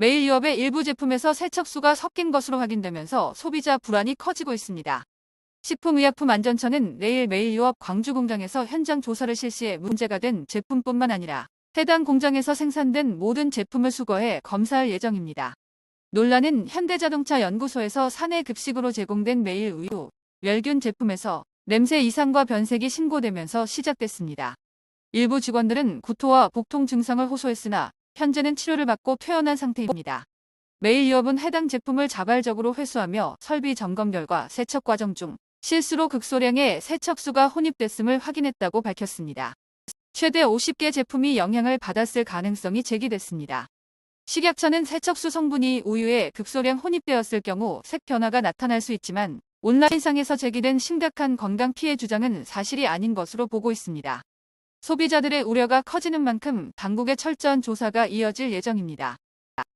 매일 유업의 일부 제품에서 세척수가 섞인 것으로 확인되면서 소비자 불안이 커지고 있습니다. 식품의약품안전처는 내일 매일 유업 광주 공장에서 현장 조사를 실시해 문제가 된 제품뿐만 아니라 해당 공장에서 생산된 모든 제품을 수거해 검사할 예정입니다. 논란은 현대자동차 연구소에서 사내 급식으로 제공된 매일 우유, 멸균 제품에서 냄새 이상과 변색이 신고되면서 시작됐습니다. 일부 직원들은 구토와 복통 증상을 호소했으나 현재는 치료를 받고 퇴원한 상태입니다. 매일 유업은 해당 제품을 자발적으로 회수하며 설비 점검 결과 세척 과정 중 실수로 극소량의 세척수가 혼입됐음을 확인했다고 밝혔습니다. 최대 50개 제품이 영향을 받았을 가능성이 제기됐습니다. 식약처는 세척수 성분이 우유에 극소량 혼입되었을 경우 색 변화가 나타날 수 있지만 온라인상에서 제기된 심각한 건강 피해 주장은 사실이 아닌 것으로 보고 있습니다. 소비자들의 우려가 커지는 만큼 당국의 철저한 조사가 이어질 예정입니다.